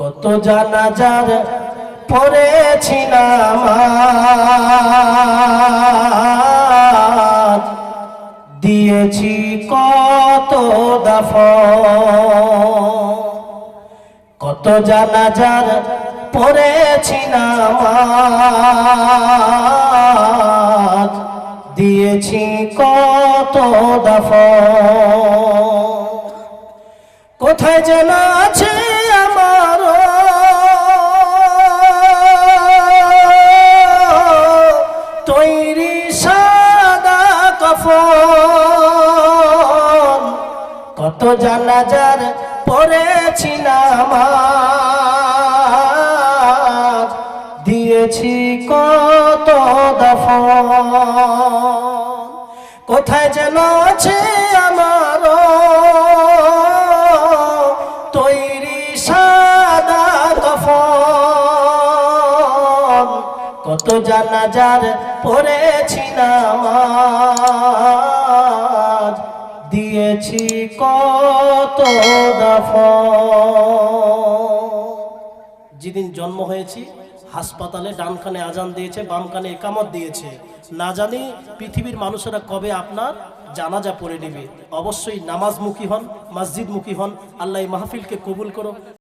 কত জানাজার পড়েছি নামাজ দিয়েছি কত দফ কত জানাজার পড়েছি নামাজ দিয়েছি কত দফ কোথায় যেন আছে আমার তৈরি সাদা কফন। কত জানাজার পড়েছি দিয়েছি কত দফন। কোথায় যেন আছে আমার সাদা কত জানাজার পড়েছি নামাজ দিয়েছি কত যেদিন জন্ম হয়েছি, হাসপাতালে ডান কানে আজান দিয়েছে বাম কানে একামত দিয়েছে। না জানি পৃথিবীর মানুষেরা কবে আপনার জানাজা পড়ে নেবে। অবশ্যই নামাজমুখী হন মসজিদমুখী হন আল্লাহ মাহফিলকে কবুল করো